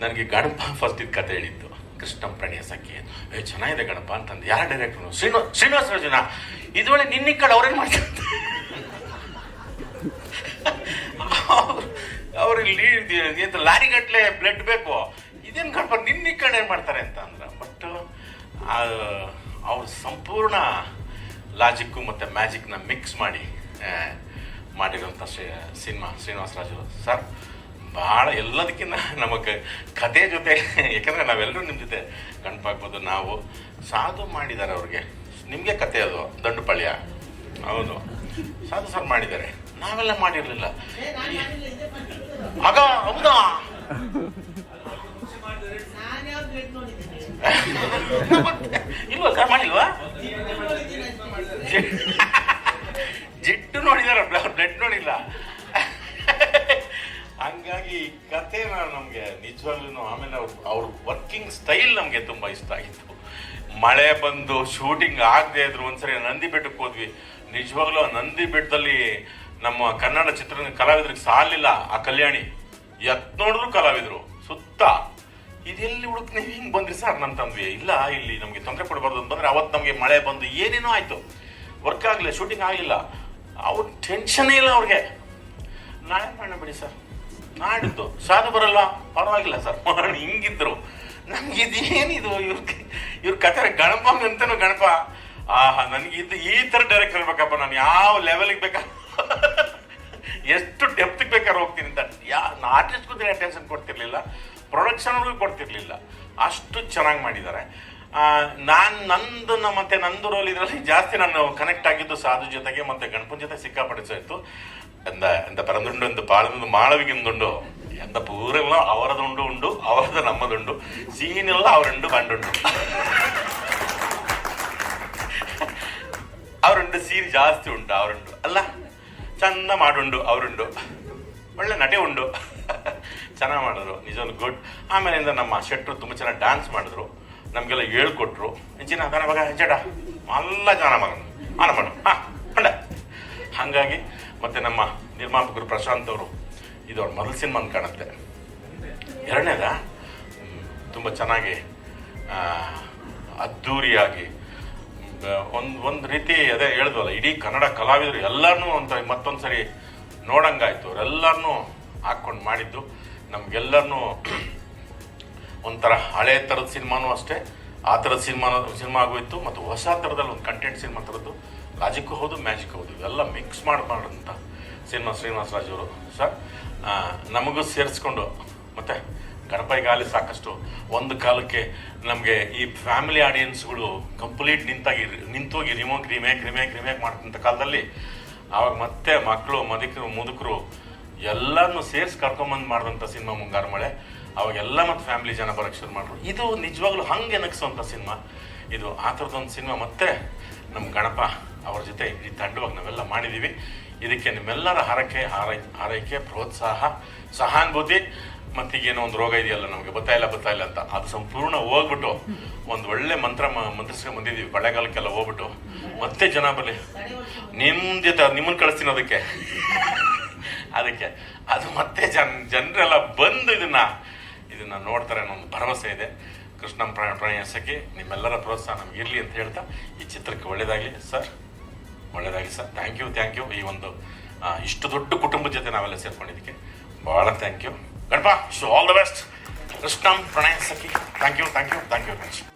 ನನಗೆ ಗಣಪ ಫಸ್ಟ್ ಇದು ಕತೆ ಹೇಳಿದ್ದು. ಕೃಷ್ಣ ಪ್ರಣಯ ಸಖಿ. ಏ, ಚೆನ್ನಾಗಿದೆ ಗಣಪ ಅಂತಂದು. ಯಾರು ಡೈರೆಕ್ಟ್ರು ಶ್ರೀನಿವಾಸ ಶ್ರೀನಿವಾಸ ರಾಜನ ಇದುವಳೆ ನಿನ್ನ ಕಡೆ ಅವ್ರೇನು ಮಾಡ್ತಾರೆ ಅವ್ರಿಗೆ ಲೀಡ್ ಎಂತ ಲಾರಿ ಗಟ್ಲೆ ಬ್ಲಡ್ ಬೇಕು? ಇದೇನು ಗಣಪ, ನಿನ್ನ ಕಡೆ ಏನು ಮಾಡ್ತಾರೆ ಅಂತ ಅಂದ್ರೆ ಬಟ್ ಅವ್ರು ಸಂಪೂರ್ಣ ಲಾಜಿಕ್ಕು ಮತ್ತು ಮ್ಯಾಜಿಕ್ನ ಮಿಕ್ಸ್ ಮಾಡಿ ಮಾಡಿರೋಂಥ ಸಿನಿಮಾ, ಶ್ರೀನಿವಾಸ ರಾಜು ಸರ್. ಭಾಳ ಎಲ್ಲದಕ್ಕಿಂತ ನಮಗೆ ಕತೆ ಜೊತೆ ಯಾಕಂದರೆ ನಾವೆಲ್ಲರೂ ನಿಮ್ಮ ಜೊತೆ ಗಣಪಾಗ್ಬೋದು ನಾವು ಸಾಧು ಮಾಡಿದ್ದಾರೆ ಅವ್ರಿಗೆ. ನಿಮಗೆ ಕತೆ ಅದು ದಂಡುಪಾಳ್ಯ. ಹೌದು. ಸಾಧು ಸರ್ ಮಾಡಿದ್ದಾರೆ. ನಾವೆಲ್ಲ ಮಾಡಿರಲಿಲ್ಲ. ಆಗ ಹೌದಾ? ಇಲ್ವಾ ಸರ್ ಮಾಡಿಲ್ವಾ? ನಿಜವಾಗ್ಲೂ ಆಮೇಲೆ ಅವ್ರ ಅವ್ರ ವರ್ಕಿಂಗ್ ಸ್ಟೈಲ್ ನಮಗೆ ತುಂಬ ಇಷ್ಟ ಆಗಿತ್ತು ಮಳೆ ಬಂದು ಶೂಟಿಂಗ್ ಆಗದೆ ಇದ್ರು ಒಂದ್ಸರಿ ನಂದಿ ಬೆಟ್ಟಕ್ಕೆ ಹೋದ್ವಿ. ನಿಜವಾಗ್ಲೂ ನಂದಿ ಬೆಟ್ಟದಲ್ಲಿ ನಮ್ಮ ಕನ್ನಡ ಚಿತ್ರ ಕಲಾವಿದ್ರಿಗೆ ಸಾಲಿಲ್ಲ ಆ ಕಲ್ಯಾಣಿ. ಎತ್ ನೋಡಿದ್ರು ಕಲಾವಿದ್ರು, ಸುತ್ತ. ಇದೆಲ್ಲಿ ಹುಡುಕ್ ನೀವು ಹಿಂಗೆ ಬಂದ್ರಿ ಸರ್ ನಮ್ಮ ತಂದ್ವಿ ಇಲ್ಲ, ಇಲ್ಲಿ ನಮಗೆ ತೊಂದರೆ ಕೊಡಬಾರ್ದು ಅಂತಂದ್ರೆ ಅವತ್ತು ನಮಗೆ ಮಳೆ ಬಂದು ಏನೇನೋ ಆಯ್ತು. ವರ್ಕ್ ಆಗಲಿಲ್ಲ ಶೂಟಿಂಗ್ ಆಗಲಿಲ್ಲ. ಅವ್ರ ಟೆನ್ಷನ್ ಇಲ್ಲ ಅವ್ರಿಗೆ. ನಾಳೆ ಮಾಡೋಣ ಬಿಡಿ ಸರ್? ನಾಡಿದ್ದು. ಸಾಧು ಬರಲ್ಲ ಪರವಾಗಿಲ್ಲ ಸರ್. ಮಾಡಿ ಹಿಂಗಿದ್ರು. ನಮ್ಗೆ ಇದೇನಿದು ಇವ್ರ ಇವ್ರ ಕತೆ ಗಣಪ ಅಂತನೂ ಗಣಪ. ಆಹಾ ನನಗೆ ಇದು ಈ ಥರ ಡೈರೆಕ್ಟರ್ ಹೇಳ್ಬೇಕಪ್ಪ. ನಾನು ಯಾವ ಲೆವೆಲಿಗೆ ಬೇಕಾ ಎಷ್ಟು ಡೆಪ್ತಿಗೆ ಬೇಕಾದ್ರೆ ಹೋಗ್ತೀನಿ ಅಂತ. ಯಾ ಆರ್ಟಿಸ್ಟ್ಗೂ ಅಟೆನ್ಷನ್ ಕೊಡ್ತಿರ್ಲಿಲ್ಲ. ಪ್ರೊಡಕ್ಷನ್ಗೂ ಕೊಡ್ತಿರ್ಲಿಲ್ಲ. ಅಷ್ಟು ಚೆನ್ನಾಗಿ ಮಾಡಿದ್ದಾರೆ. ನಾನು ನಂದು ನಮ್ಮ ಮತ್ತೆ ನಂದು ರೋಲ್ ಇದರಲ್ಲಿ ಜಾಸ್ತಿ ನಾನು ಕನೆಕ್ಟ್ ಆಗಿದ್ದು ಸಾಧು ಜೊತೆಗೆ ಮತ್ತೆ ಗಣಪನ್ ಜೊತೆ ಸಿಕ್ಕಾಪಟ್ಟೆ ಎಂದ ಎಂತ ಪರಂದುಂಡು, ಎಂದು ಪಾಳದೊಂದು ಮಾಳವಿಗಿಂದುಂಡು ಎಂತ ಪೂರೆಲ್ಲ ಅವರದುಂಡು ಉಂಡು, ಅವರದ ನಮ್ಮದುಂಡು, ಸೀನೆಲ್ಲ ಅವರುಂಡು ಬಂಡುಂಡು ಅವರುಂಡು ಸೀರೆ ಜಾಸ್ತಿ ಉಂಟು, ಅವರುಂಡು. ಅಲ್ಲ, ಚಂದ ಮಾಡುಂಡು, ಅವರುಂಡು. ಒಳ್ಳೆ ನಟೆ ಉಂಡು. ಚೆನ್ನಾಗಿ ಮಾಡಿದ್ರು, ನಿಜವಾಗ್ಲು ಗುಡ್ ಆಮೇಲಿಂದ ನಮ್ಮ ಶೆಟ್ರು ತುಂಬ ಚೆನ್ನಾಗಿ ಡ್ಯಾನ್ಸ್ ಮಾಡಿದ್ರು. ನಮಗೆಲ್ಲ ಹೇಳ್ಕೊಟ್ರು. ಅದನ ಮಗ ಹೆಂಚಡ ಎಲ್ಲ ಜನ ಮಗ ಆನ ಮಾಡು. ಹಾಂ ಹಾಗಾಗಿ ಮತ್ತೆ ನಮ್ಮ ನಿರ್ಮಾಪಕರು ಪ್ರಶಾಂತ್ ಅವರು, ಇದು ಅವ್ರ ಮೊದಲ ಸಿನಿಮಾ ಕಾಣುತ್ತೆ. ಎರಡನೇದ? ತುಂಬ ಚೆನ್ನಾಗಿ ಅದ್ಧೂರಿಯಾಗಿ ಒಂದು ಒಂದು ರೀತಿ ಅದೇ ಹೇಳಿದ್ವಲ್ಲ, ಇಡೀ ಕನ್ನಡ ಕಲಾವಿದರು ಎಲ್ಲರನ್ನೂ ಅಂತ ಮತ್ತೊಂದು ಸರಿ ನೋಡಂಗಾಯ್ತು. ಅವರೆಲ್ಲರನ್ನೂ ಹಾಕ್ಕೊಂಡು ಮಾಡಿದ್ದು ನಮಗೆಲ್ಲರನ್ನೂ ಒಂಥರ ಹಳೆ ಥರದ ಸಿನಿಮಾನೂ ಅಷ್ಟೇ, ಆ ಥರದ ಸಿನಿಮಾ ಸಿನಿಮಾ ಆಗೋಯ್ತು, ಮತ್ತು ಹೊಸ ಥರದಲ್ಲಿ ಒಂದು ಕಂಟೆಂಟ್ ಸಿನಿಮಾ ಥರದ್ದು ಲಾಜಿಕ್ ಹೌದು ಮ್ಯಾಜಿಕ್ ಹೌದು. ಇವೆಲ್ಲ ಮಿಕ್ಸ್ ಮಾಡಿ ಸಿನಿಮಾ ಶ್ರೀನಿವಾಸ ಅವರು. ಸರ್ ನಮಗೂ ಸೇರಿಸ್ಕೊಂಡು ಮತ್ತು ಗಣಪೈಗಾಲಿ ಸಾಕಷ್ಟು. ಒಂದು ಕಾಲಕ್ಕೆ ನಮಗೆ ಈ ಫ್ಯಾಮಿಲಿ ಆಡಿಯನ್ಸ್ಗಳು ಕಂಪ್ಲೀಟ್ ನಿಂತಾಗಿ ನಿಂತೋಗಿ ರಿಮೋಕ್ ರಿಮೇಕ್ ರಿಮೇಕ್ ರಿಮೇಕ್ ಮಾಡ್ತಂಥ ಕಾಲದಲ್ಲಿ ಆವಾಗ ಮತ್ತೆ ಮಕ್ಕಳು ಮದಿಕರು, ಮುದುಕರು ಎಲ್ಲರನ್ನು ಸೇರಿಸಿ ಕರ್ಕೊಂಬಂದು ಮಾಡಿದಂಥ ಸಿನಿಮಾ ಮುಂಗಾರು ಮಳೆ ಅವಾಗೆಲ್ಲ ಮತ್ತು ಫ್ಯಾಮಿಲಿ ಜನ ಬರೋಕ್ಕೆ ಶುರು ಮಾಡಿದ್ರು ಇದು ನಿಜವಾಗ್ಲೂ ಹಂಗೆ ನಗಿಸುವಂಥ ಸಿನಿಮಾ. ಇದು ಆ ಥರದೊಂದು ಸಿನಿಮಾ ಮತ್ತೆ ನಮ್ಮ ಗಣಪ ಅವ್ರ ಜೊತೆ ಈ ತಂಡವಾಗಿ ನಾವೆಲ್ಲ ಮಾಡಿದ್ದೀವಿ ಇದಕ್ಕೆ ನಿಮ್ಮೆಲ್ಲರ ಹಾರೈಕೆ, ಹಾರೈ, ಹಾರೈಕೆ, ಪ್ರೋತ್ಸಾಹ, ಸಹಾನುಭೂತಿ ಮತ್ತೀಗೇನೋ ಒಂದು ರೋಗ ಇದೆಯಲ್ಲ ನಮಗೆ, ಬತ್ತಾ ಇಲ್ಲ ಗೊತ್ತಾ ಇಲ್ಲ ಅಂತ. ಅದು ಸಂಪೂರ್ಣ ಹೋಗ್ಬಿಟ್ಟು ಒಂದು ಒಳ್ಳೆ ಮಂತ್ರ ಮಂತ್ರಿಸ್ಕೊಂಡು ಬಂದಿದ್ದೀವಿ ಬಳೆಗಾಲಕ್ಕೆಲ್ಲ ಹೋಗ್ಬಿಟ್ಟು. ಮತ್ತೆ ಜನ ಬರಲಿ. ನಿಮ್ಮ ಜೊತೆ ನಿಮ್ಮನ್ನು ಕಳಿಸ್ತೀನಿ ಅದಕ್ಕೆ. ಅದಕ್ಕೆ. ಅದು ಮತ್ತೆ ಜನ, ಜನರೆಲ್ಲ ಬಂದು ಇದನ್ನ ಇದನ್ನ ನೋಡ್ತಾರೆ ಅನ್ನೋ ಒಂದು ಭರವಸೆ ಇದೆ. ಕೃಷ್ಣ ಪ್ರ ಪ್ರಣಯಸಕ್ಕೆ ನಿಮ್ಮೆಲ್ಲರ ಪ್ರೋತ್ಸಾಹ ನಮ್ಗೆ ಇರಲಿ ಅಂತ ಹೇಳ್ತಾ ಈ ಚಿತ್ರಕ್ಕೆ ಒಳ್ಳೆಯದಾಗಲಿ ಸರ್ ಒಳ್ಳೇದಾಗಲಿ sir. Thank you thank you ಈ ಒಂದು ಇಷ್ಟು ದೊಡ್ಡ ಕುಟುಂಬದ ಜೊತೆ ನಾವೆಲ್ಲ ಸೇರ್ಕೊಂಡಿದ್ದಕ್ಕೆ ಭಾಳ thank you Ganapa so all the best Krishnam Pranaya Sakhi. Thank you thank you thank you